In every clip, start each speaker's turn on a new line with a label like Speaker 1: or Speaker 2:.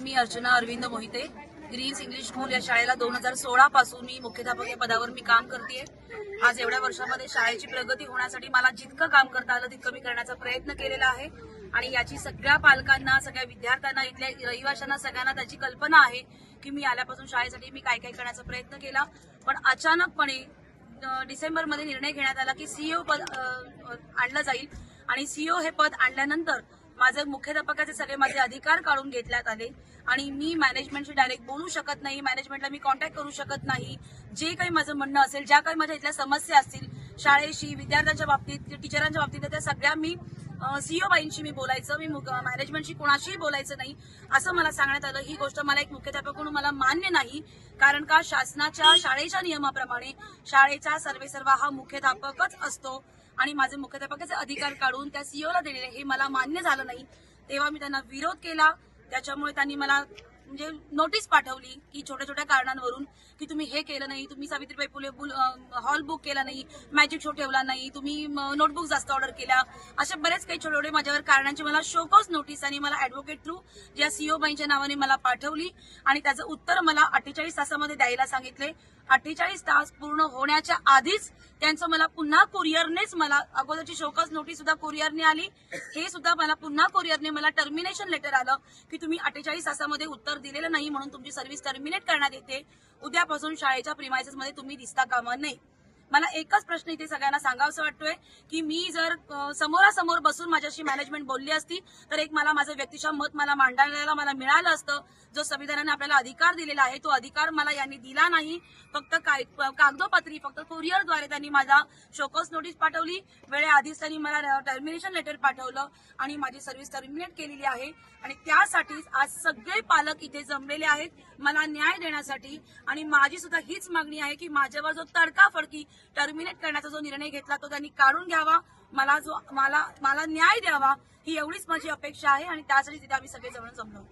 Speaker 1: मी Archana Arvind Mohite. Greens English school या शाळेला दोन हजार सोळा पासून मी मुख्याध्यापक या पदावर मी काम करते आज एवढ्या वर्षामध्ये शाळेची प्रगती होण्यासाठी मला जितकं काम करता आलं तितकं मी करण्याचा प्रयत्न केलेला आहे. आणि याची सगळ्या पालकांना सगळ्या विद्यार्थ्यांना इथल्या रहिवाशांना सगळ्यांना त्याची कल्पना आहे की मी आल्यापासून शाळेसाठी मी काय काय करण्याचा प्रयत्न केला. पण अचानकपणे डिसेंबरमध्ये निर्णय घेण्यात आला की सीईओ पद आणलं जाईल. आणि सीईओ हे पद आणल्यानंतर माझे मुख्याध्यापकाचे सगळे माझे अधिकार काढून घेतल्यात आले. आणि मी मॅनेजमेंटशी डायरेक्ट बोलू शकत नाही मॅनेजमेंटला मी कॉन्टॅक्ट करू शकत नाही. जे काही माझं म्हणणं असेल ज्या काही माझ्या इथल्या समस्या असतील शाळेशी विद्यार्थ्यांच्या बाबतीत टीचरांच्या बाबतीत त्या सगळ्या मी सीईओ बाईंशी मी बोलायचं मी मॅनेजमेंटशी कोणाशीही बोलायचं नाही असं मला सांगण्यात आलं. ही गोष्ट मला एक मुख्याध्यापक म्हणून मला मान्य नाही कारण का शासनाच्या शाळेच्या नियमाप्रमाणे शाळेचा सर्वे सर्वा हा मुख्याध्यापकच असतो आणि माझे मुख्याध्यापकाचे अधिकार काढून त्या सीईओला दिलेले हे मला मान्य झालं नाही. तेव्हा मी त्यांना विरोध केला. त्याच्यामुळे त्यांनी मला म्हणजे नोटीस पाठवली की छोट्या छोट्या कारणांवरून की तुम्ही हे केलं नाही तुम्ही सावित्रीबाई फुले बुल- हॉल बुक केला नाही मॅजिक शो ठेवला नाही तुम्ही नोटबुक जास्त ऑर्डर केल्या. अशा बरेच काही छोटे छोटे माझ्यावर कारणांची मला शोकॉज नोटीस आणि मला ऍडव्होकेट थ्रू ज्या सीओ बाईंच्या नावाने मला पाठवली आणि त्याचं उत्तर मला अठ्ठेचाळीस तासामध्ये द्यायला सांगितले. अठ्ठेचाळीस तास पूर्ण होण्याच्या आधीच त्यांचं मला पुन्हा कुरिअरनेच मला अगोदरची शोकस नोटीस सुद्धा कुरिअरने आली. हे सुद्धा मला पुन्हा कुरिअरने मला टर्मिनेशन लेटर आलं की तुम्ही अठ्ठेचाळीस तासामध्ये उत्तर दिलेलं नाही म्हणून तुमची सर्व्हिस टर्मिनेट करण्यात येते. उद्यापासून शाळेच्या प्रिमायसेसमध्ये तुम्ही दिसता कामा नाही मला एकच प्रश्न इथे सगळ्यांना सांगावंसं वाटतोय की मी जर समोरासमोर बसून माझ्याशी मॅनेजमेंट बोलली असती तर एक मला माझं व्यक्तिशः मत मला मांडायला मला मिळालं असतं. जो संविधानाने आपल्याला अधिकार दिलेला आहे तो अधिकार मला यांनी दिला नाही. फक्त काय कागदोपत्री फक्त कुरिअरद्वारे त्यांनी माझा शोकस नोटीस पाठवली. वेळेआधीच त्यांनी मला टर्मिनेशन लेटर पाठवलं आणि माझी सर्व्हिस टर्मिनेट केलेली आहे. आणि त्यासाठीच आज सगळे पालक इथे जमलेले आहेत मला न्याय देण्यासाठी. आणि माझी सुद्धा हीच मागणी आहे की माझ्यावर जो तडकाफडकी टर्मिनेट करण्याचा जो निर्णय घेतला तो त्यांनी काढून घ्यावा. मला जो मला मला न्याय द्यावा ही एवढीच माझी अपेक्षा आहे. आणि त्यासाठी तिथे आम्ही सगळे जमून जमलो.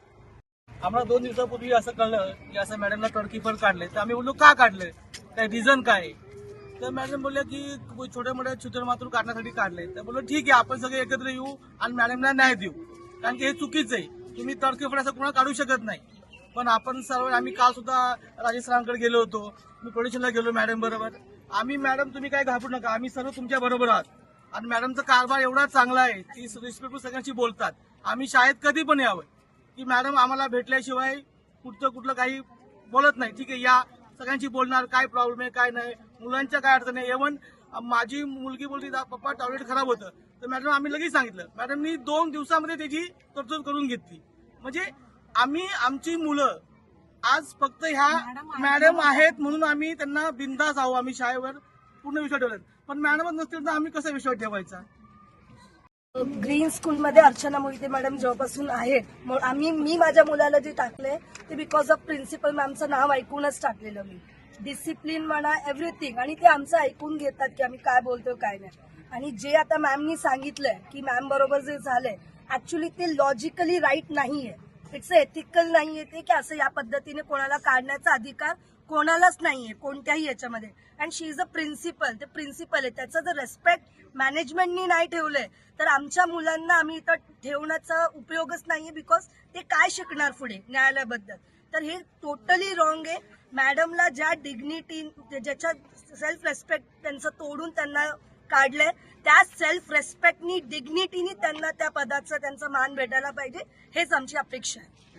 Speaker 2: आम्हाला दोन दिवसापूर्वी असं कळलं की असं मॅडमला टर्कीफर काढले. तर आम्ही बोललो का काढले? काय रिझन काय? आहे? तर मॅडम बोलल्या की छोट्या मोठ्या छुतर मातूर काढण्यासाठी काढले. तर बोललो ठीक आहे आपण सगळे एकत्र येऊ आणि मॅडमला न्याय देऊ. कारण की हे चुकीचं आहे. तुम्ही टर्कीफर असं कोणा काढू शकत नाही. पण आपण सर्व आम्ही काल सुद्धा राजेश गेलो होतो. मी प्रोडिशनला गेलो मॅडम बरोबर. आम्ही मॅडम तुम्ही काय घाबरू नका. आम्ही सर्व तुमच्या बरोबर आहात. आणि मॅडमचा कारभार एवढा चांगला आहे ती रिस्पेक्टफुल सगळ्यांशी बोलतात. आम्ही शाळेत कधी पण यावं. की मॅडम आम्हाला भेटल्याशिवाय कुठचं कुठलं काही बोलत नाही. ठीक आहे या सगळ्यांशी बोलणार काय प्रॉब्लेम आहे काय नाही मुलांच्या काय अडचण आहे. इव्हन माझी मुलगी बोलती "दा- पप्पा टॉयलेट खराब होतं. तर मॅडम आम्ही लगेच सांगितलं. मॅडमनी दोन दिवसामध्ये त्याची तरतूद करून घेतली. म्हणजे आम्ही आमची मुलं आज फक्त ह्या मॅडम आहेत म्हणून आम्ही त्यांना बिंदास आहो आम्ही शाळेवर पूर्ण विश्वास ठेवला पण मॅडमच नसतील तर आम्ही कसा विश्वास ठेवायचा?
Speaker 3: ग्रीन स्कूलमध्ये अर्चना मोहिते मॅडम जेव्हापासून आहेत मग आम्ही मी माझ्या मुलाला जे टाकले ते बिकॉज ऑफ प्रिन्सिपल मॅमचं नाव ऐकूनच टाकलेलं मी. डिसिप्लिन म्हणा एव्हरीथिंग आणि ते आमचं ऐकून घेतात की आम्ही काय बोलतो काय नाही. आणि जे आता मॅमनी सांगितलंय की मॅम बरोबर जे झालंय ऍक्च्युली ते लॉजिकली राईट नाहीये. इट्स एथिकल नाहीये ते की असं या पद्धतीने कोणाला काढण्याचा अधिकार कोणालाच नाहीये कोणत्याही याच्यामध्ये. And she is a principal ते प्रिन्सिपल आहे. त्याचं जर रेस्पेक्ट मॅनेजमेंटनी नाही ठेवलंय तर आमच्या मुलांना आम्ही इथं ठेवण्याचा उपयोगच नाहीये बिकॉज ते काय शिकणार पुढे न्यायालयाबद्दल? तर हे टोटली रॉंग आहे. मॅडमला ज्या डिग्निटी ज्याच्या सेल्फ रेस्पेक्ट त्यांचं तोडून त्यांना काढलंय त्या सेल्फ रेस्पेक्टनी डिग्निटीनी त्यांना त्या पदाचा त्यांचा मान भेटायला पाहिजे हेच आमची अपेक्षा आहे.